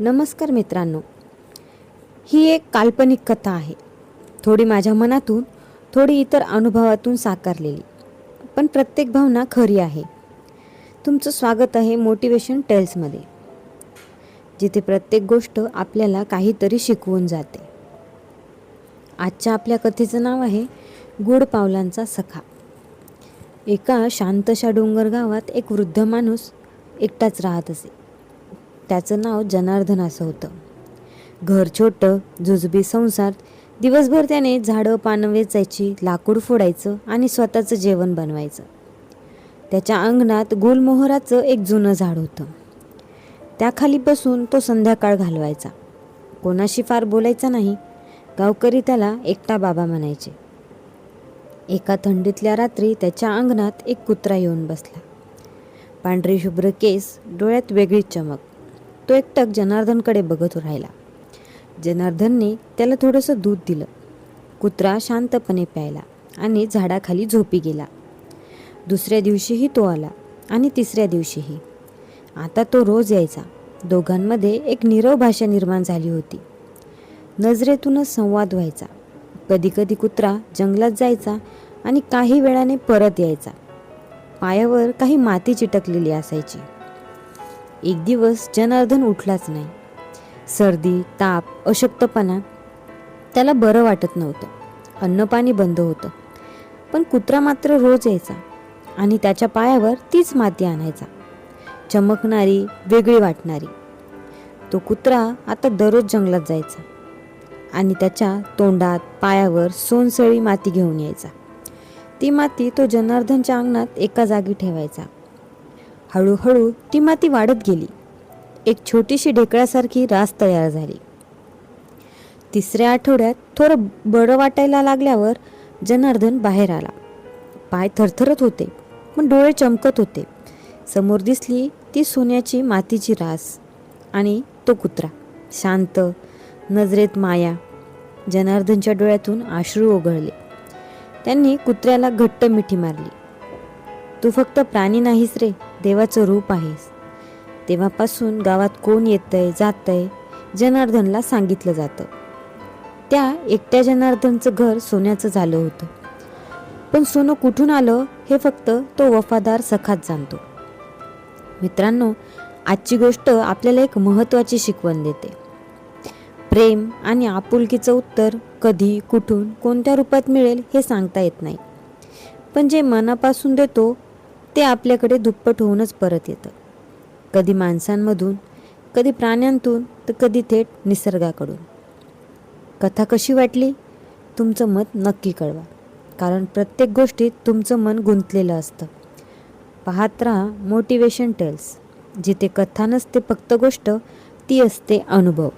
नमस्कार मित्रांनो. ही एक काल्पनिक कथा आहे. थोडी माझ्या मनातून थोडी इतर अनुभवातून साकारलेली पण प्रत्येक भावना खरी आहे. तुमचं स्वागत आहे मोटिवेशन टेल्समध्ये जिथे प्रत्येक गोष्ट आपल्याला काहीतरी शिकवून जाते. आजच्या आपल्या कथेचं नाव आहे गुड पावलांचा सखा. एका शांतशा डोंगर गावात एक वृद्ध माणूस एकटाच राहत असे. त्याचं नाव जनार्दन असं होतं. घर छोटं जुजबी संसार दिवसभर त्याने झाडं पानं वेचायची लाकूड फोडायचं आणि स्वतःचं जेवण बनवायचं. त्याच्या अंगणात गुलमोहराचं एक जुनं झाड होतं. त्याखाली बसून तो संध्याकाळ घालवायचा. कोणाशी फार बोलायचा नाही. गावकरी त्याला एकटा बाबा म्हणायचे. एका थंडीतल्या रात्री त्याच्या अंगणात एक कुत्रा येऊन बसला. पांढरी शुभ्र केस डोळ्यात वेगळीच चमक. तो एकटक जनार्दनकडे बघत राहिला. जनार्दनने त्याला थोडंसं दूध दिलं. कुत्रा शांतपणे प्यायला आणि झाडाखाली झोपी गेला. दुसऱ्या दिवशीही तो आला आणि तिसऱ्या दिवशीही. आता तो रोज यायचा. दोघांमध्ये एक नीरव भाषा निर्माण झाली होती. नजरेतूनच संवाद व्हायचा. कधीकधी कुत्रा जंगलात जायचा आणि काही वेळाने परत यायचा. पायावर काही माती चिटकलेली असायची. एक दिवस जनार्दन उठलाच नाही. सर्दी ताप अशक्तपणा त्याला बरं वाटत नव्हतं. अन्नपाणी बंद होतं. पण कुत्रा मात्र रोज यायचा आणि त्याच्या पायावर तीच माती आणायचा. चमकणारी वेगळी वाटणारी. तो कुत्रा आता दररोज जंगलात जायचा आणि त्याच्या तोंडात पायावर सोनसळी माती घेऊन यायचा. ती माती तो जनार्दनच्या अंगणात एका जागी ठेवायचा. हळूहळू ती माती वाढत गेली. एक छोटीशी ढेकळासारखी रास तयार झाली. तिसऱ्या आठवड्यात थोडं बरं वाटायला लागल्यावर जनार्दन बाहेर आला. पाय थरथरत होते पण डोळे चमकत होते. समोर दिसली ती सोन्याची मातीची रास आणि तो कुत्रा. शांत नजरेत माया. जनार्दनच्या डोळ्यातून आश्रू ओघळले. त्यांनी कुत्र्याला घट्ट मिठी मारली. तू फक्त प्राणी नाहीस रे. देवाचं रूप आहेस तेव्हापासून गावात कोण येतंय जातंय जनार्दनला सांगितलं जातं. त्या एकट्या जनार्दनचं घर सोन्याचं झालं होतं. पण सोनं कुठून आलं हे फक्त तो वफादार सखात जाणतो. मित्रांनो आजची गोष्ट आपल्याला एक महत्त्वाची शिकवण देते. प्रेम आणि आपुलकीचं उत्तर कधी कुठून कोणत्या रूपात मिळेल हे सांगता येत नाही. पण जे मनापासून देतो ते आपल्याकडे दुप्पट होऊनच परत येतं. कधी माणसांमधून कधी प्राण्यांतून तर कधी थेट निसर्गाकडून. कथा कशी वाटली? तुमचं मत नक्की कळवा. कारण प्रत्येक गोष्टीत तुमचं मन गुंतलेलं असतं. पाहत राहा मोटिवेशन टेल्स जिथे कथा नसते फक्त गोष्ट ती असते अनुभव.